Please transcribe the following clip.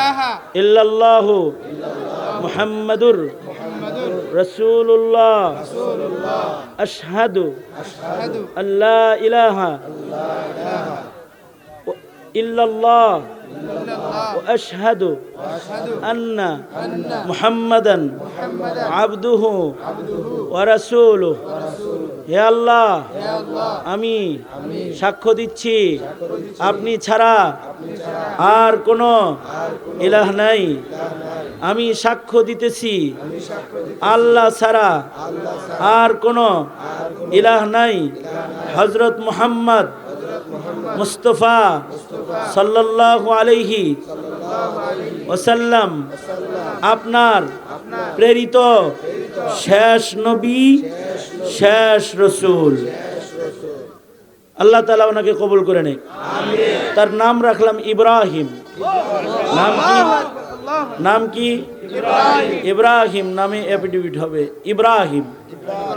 ইলাহা ইল্লাল্লাহু মুহাম্মাদুর রাসূলুল্লাহ আশহাদু আশহাদু আল্লা ইলাহা ইল্লাল্লাহ ইল্লাল্লাহ واشهد আশহাদু ان আন্না محمدا মুহাম্মাদান عبده আবদুহু ورسوله হে আল্লাহ ইয়া আল্লাহ আমি সাক্ষ্য দিচ্ছি আপনি ছাড়া আর কোনো ইলাহ নাই। আমি সাক্ষ্য দিতেছি। আল্লাহ ছাড়া আর কোনো ইলাহ নাই। হজরত মুহাম্মদ মুস্তফা সাল্লাল্লাহু আলাইহি ওসাল্লাম আপনার প্রেরিত শেষ নবী, শেষ রসুল। আল্লাহ তালা ওনাকে কবুল করে নে তার নাম রাখলাম ইব্রাহিম। নাম কি? নাম কি? ইব্রাহিম। নামে এফিডেভিট হবে ইব্রাহিম।